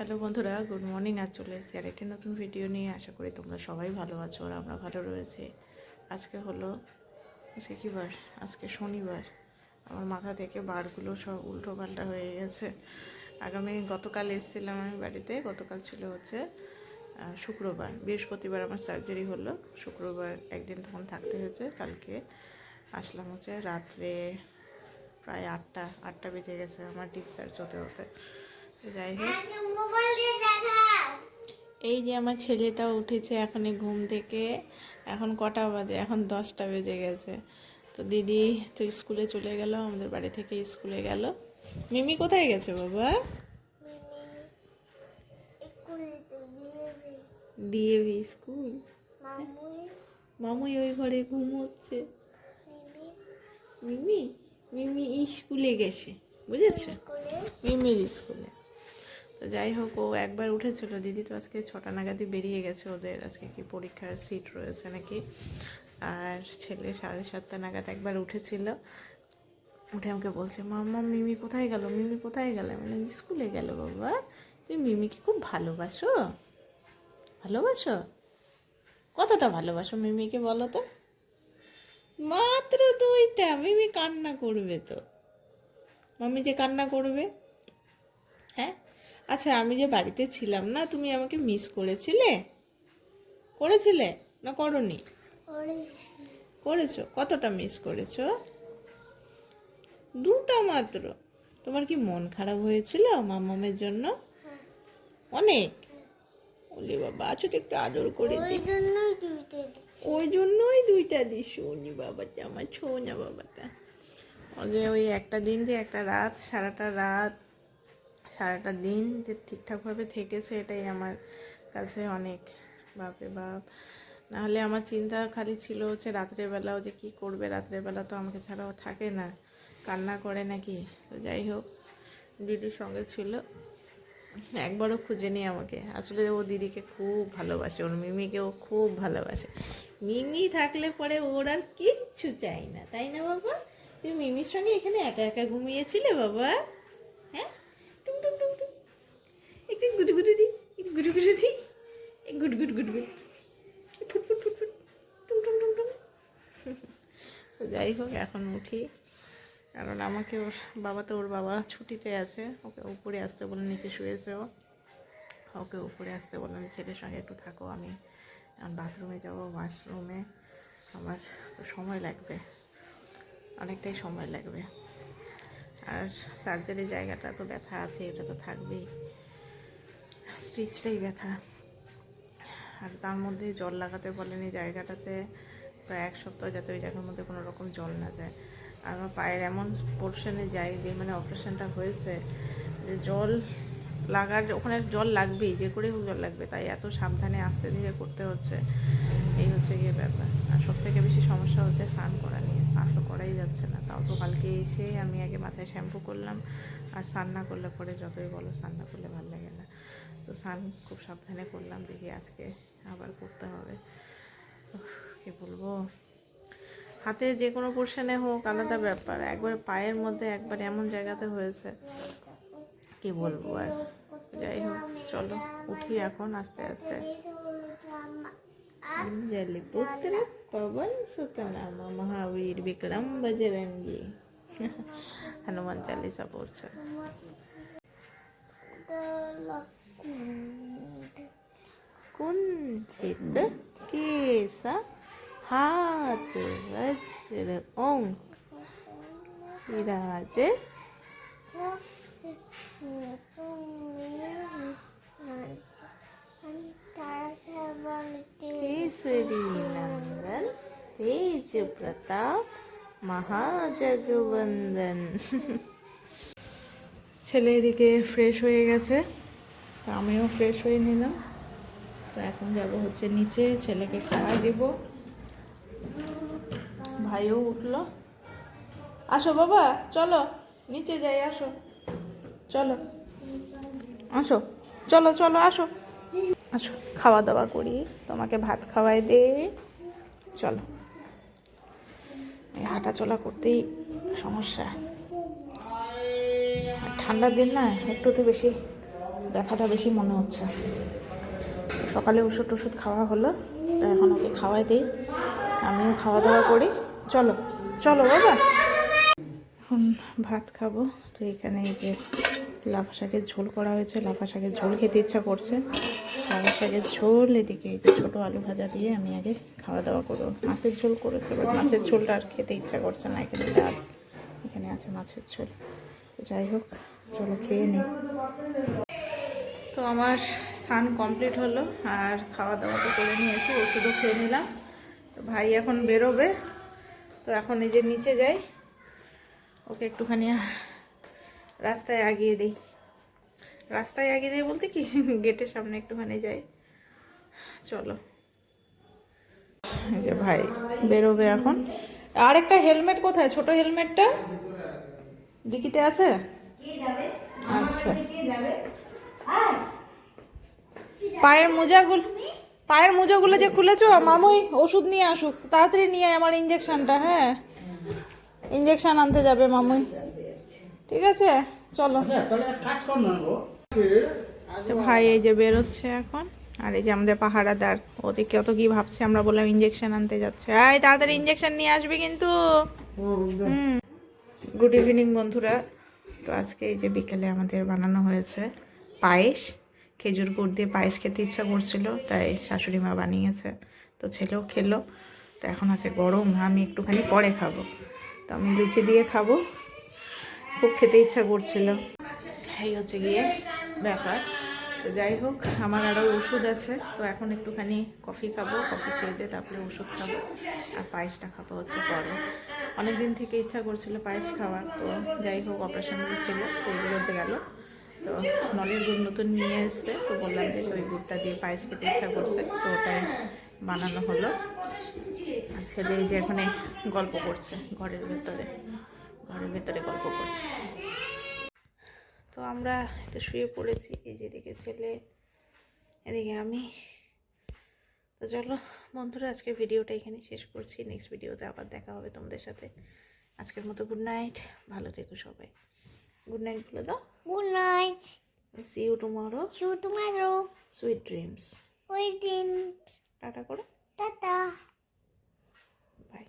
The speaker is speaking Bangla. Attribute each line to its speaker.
Speaker 1: হ্যালো বন্ধুরা, গুড মর্নিং। আজ চলে এসেছি আর একটি নতুন ভিডিও নিয়ে। আশা করি তোমরা সবাই ভালো আছো আর আমরা ভালো রয়েছি। আজকে হলো, আজকে কী বার? আজকে শনিবার। আমার মাথা থেকে বারগুলো সব উল্টো পাল্টা হয়ে গেছে। আগামী গতকাল এসেছিলাম আমি বাড়িতে, গতকাল ছিল হচ্ছে শুক্রবার। বৃহস্পতিবার আমার সার্জারি হলো। শুক্রবার একদিন তখন থাকতে হয়েছে। কালকে আসলাম হচ্ছে রাত্রে প্রায় আটটা আটটা বেজে গেছে আমার ডিসচার্জ হতে হতে। যাই হোক। এই যে আমার ছেলেটা উঠেছে এখন ঘুম থেকে। এখন কটা বাজে? এখন দশটা বেজে গেছে। তো দিদি তো স্কুলে চলে গেল আমাদের বাড়ি থেকে স্কুলে গেল। মিমি কোথায় গেছে বাবা ডিএভি স্কুল মামুই। ওই ঘরে ঘুমোচ্ছে। মিমি। মিমি? স্কুলে গেছে বুঝেছ? মিমির স্কুলে। তো যাই হোক, ও একবার উঠেছিল। দিদি তো আজকে ছটা নাগাদই বেরিয়ে গেছে ওদের। আজকে কি পরীক্ষার সিট রয়েছে নাকি? আর ছেলে সাড়ে সাতটা নাগাদ একবার উঠেছিল। উঠে আমাকে বলছে, মাম্মা, মিমি কোথায় গেল? মিমি কোথায় গেল? মানে স্কুলে গেল বাবা। তুমি মিমিকে খুব ভালোবাসো? ভালোবাসো? কতটা ভালোবাসো মিমিকে বলো তো? মাত্র দুইটা। মিমি কান্না করবে তো। মামি যে কান্না করবে? হ্যাঁ? আচ্ছা আমি যে বাড়িতে ছিলাম না তুমি আমাকে মিস করেছিলে? করেছিলে? না করনি? করেছ। কতটা মিস করেছ? দুটা মাত্র। তোমার কি মন খারাপ হয়েছিল মামামের জন্য? অনেক। ওলে বাবা আছো তো একটু আদর করে দি ওই জন্যই দুইটা দিস শোনি বাবাটা আমার ছোনা বাবাটা ও যে ওই একটা দিন যে একটা রাত সারাটা রাত সারাটা দিন যে ঠিকঠাকভাবে থেকেছে এটাই আমার কাছে অনেক। বাপরে বাপ। নাহলে আমার চিন্তা খালি ছিল হচ্ছে রাত্রেবেলাও যে কি করবে রাত্রেবেলা তো আমাকে ছাড়াও থাকে না। কান্না করে নাকি? তো যাই হোক, দিদির সঙ্গে ছিল। একবারও খুঁজেনি আমাকে। আসলে ও দিদিকে খুব ভালোবাসে, ওর মিমিকে ও খুব ভালোবাসে। মিমি থাকলে পরে ওর আর কিচ্ছু চাই না, তাই না বাবা? তুমি মিমির সঙ্গে এখানে একা একা ঘুমিয়েছিলে বাবা? হ্যাঁ? একদিন গুটু গুটু দি গুটু গুটু গুট গুট গুট গুট। ফুট ফুট ফুট ফুট তো যাই হোক, এখন উঠি। কারণ আমাকে ওর বাবা তো, ওর বাবা ছুটিতে আছে। ওকে উপরে আসতে বলে নিচে শুয়েছে ও। ওকে উপরে আসতে বললাম ছেলের সঙ্গে একটু থাকো, আমি বাথরুমে যাব, ওয়াশরুমে। আমার তো সময় লাগবে, অনেকটাই সময় লাগবে। আর সার্জারি জায়গাটা তো ব্যথা আছে, এটা তো থাকবেই। স্টিচটাই ব্যথা। আর তার মধ্যে জল লাগাতে বলেনি জায়গাটাতে। প্রায় এক সপ্তাহ যাতে ওই জায়গার মধ্যে কোনো রকম জল না যায়। আর আমার পায়ের এমন পোর্শনে যাই যে মানে অপারেশনটা হয়েছে যে, জল লাগার ওখানে জল লাগবেই, যে করে হোক জল লাগবে, তাই এত সাবধানে আস্তে ধীরে করতে হচ্ছে। এই হচ্ছে গিয়ে ব্যাপার। আর সব থেকে বেশি সমস্যা হচ্ছে স্নান করা নিয়ে। স্নান তো করাই যাচ্ছে না, তাও তো কালকে এসে আমি আগে মাথায় শ্যাম্পু করলাম। আর স্নান না করলে পরে যতই বলো স্নান না করলে ভালো লাগে না। তো স্নান খুব সাবধানে করলাম দেখি আজকে আবার করতে হবে উফ, কি বলবো হাতের যে কোনো পোর্শনে হোক আলাদা ব্যাপার একবার পায়ের মধ্যে একবার এমন জায়গাতে হয়েছে কি বলবো আর যাই হোক চলো উঠি এখন আস্তে আস্তে अंजलि पुत्र पवन सुत नाम महावीर विक्रम बजरंगी हनुमान चालीसा পড়ছে कुंचित केसा हाथ वज्र ओंक विराजे केसरी नंदन तेज प्रताप মহাজগবন্দন ছেলে এদিকে ফ্রেশ হয়ে গেছে তো আমিও ফ্রেশ হয়ে নিলাম। তো এখন যাব হচ্ছে নিচে, ছেলেকে খাওয়াই দেব। ভাইও উঠল। আসো বাবা, চলো, নিচে যাই, আসো। চলো। আসো। চলো চলো, আসো। আসো, খাওয়া দাওয়া করি। তোমাকে ভাত খাওয়াই দে চলো। এই হাঁটা চলা করতেই সমস্যা। ঠান্ডার দিন না একটু তো বেশি ব্যথাটা বেশি মনে হচ্ছে। সকালে ওষুধ টষুধ খাওয়া হলো, তো এখন ওকে খাওয়াই দিই। আমিও খাওয়া দাওয়া করি। চলো চলো বাবা। এখন ভাত খাব, তো এখানে এই যে লাফা শাকের ঝোল করা হয়েছে। লাফা শাকের ঝোল খেতে ইচ্ছা করছে। লাফা শাকের ঝোল, এদিকে এই যে ছোটো আলু ভাজা দিয়ে আমি আগে খাওয়া দাওয়া করব। মাছের ঝোল করেছে মাছের ঝোলটা আর খেতে ইচ্ছা করছে না এখানে এখানে আছে মাছের ঝোল। যাই হোক, চলো খেয়ে নিই তো আমার স্নান কমপ্লিট হলো আর খাওয়া দাওয়া তো করে নিয়েছি ওষুধও খেয়ে নিলাম। তো ভাই এখন বেরোবে তো এখন এই যে নিচে যাই ওকে একটুখানি রাস্তায় আগিয়ে দিই। রাস্তায় আগিয়ে দিই বলতে কি? গেটের সামনে একটুখানি যাই। চলো। এই যে ভাই বেরোবে এখন। আর একটা হেলমেট কোথায়? ছোট হেলমেটটা? ডিকিতে আছে? আচ্ছা। পায়ের মোজাগুলো পায়ের মোজাগুলো যে খুলেছো, মামুই ওষুধ নিয়ে আসুক। তাড়াতাড়ি নিয়ে আমার ইঞ্জেকশনটা হ্যাঁ? ইঞ্জেকশন আনতে যাবে মামুই। ঠিক আছে? চলো। ভাই, এই যে বেরোচ্ছে এখন। আর এই যে আমাদের পাহারাদার ওদের কত কি ভাবছে আমরা বললাম ইঞ্জেকশন আনতে যাচ্ছে। এই, তাড়াতাড়ি ইঞ্জেকশন নিয়ে আসবে কিন্তু। গুড ইভিনিং বন্ধুরা। তো আজকে এই যে বিকেলে আমাদের বানানো হয়েছে পায়েস। খেজুর গুড় দিয়ে পায়েস খেতে ইচ্ছা করছিল, তাই শাশুড়ি মা বানিয়েছে। তো ছেলেও খেলো, তো এখন আছে গরম, আমি একটুখানি পরে খাব। তো আমি লুচি দিয়ে খাব, খুব খেতে ইচ্ছা করছিল। এই হচ্ছে গিয়ে ব্যাপার। তো যাই হোক, আমার আরও ওষুধ আছে, তো এখন একটুখানি কফি খাব, কফি খেয়ে দিয়ে তারপরে ওষুধ খাব, আর পায়েসটা খাব হচ্ছে পরে। অনেক দিন থেকে ইচ্ছা করছিল পায়েস খাওয়ার, তো যাই হোক অপারেশন ছিল, তো এগুলোতে গেল। তো নলের গুড় নতুন নিয়ে এসছে তো বললাম যে ওই গুড়টা দিয়ে পায়েস খেতে ইচ্ছা করছে তো ওটাই বানানো হলো। আর ছেলে এই যে এখানে গল্প করছে ঘরের ভেতরে ঘরের ভেতরে গল্প করছে। তো আমরা তো শুয়ে পড়েছি এই যেদিকে ছেলে এদিকে আমি। তো চলো বন্ধুরা আজকে ভিডিওটা এখানে শেষ করছি। নেক্সট ভিডিওতে আবার দেখা হবে তোমাদের সাথে। আজকের মতো গুড নাইট ভালো থেকো সবাই। গুড নাইট বলে দাও
Speaker 2: Good night.
Speaker 1: See you tomorrow
Speaker 2: See you tomorrow.
Speaker 1: Sweet dreams
Speaker 2: Waiting.
Speaker 1: Tata করো
Speaker 2: Tata.
Speaker 1: বাই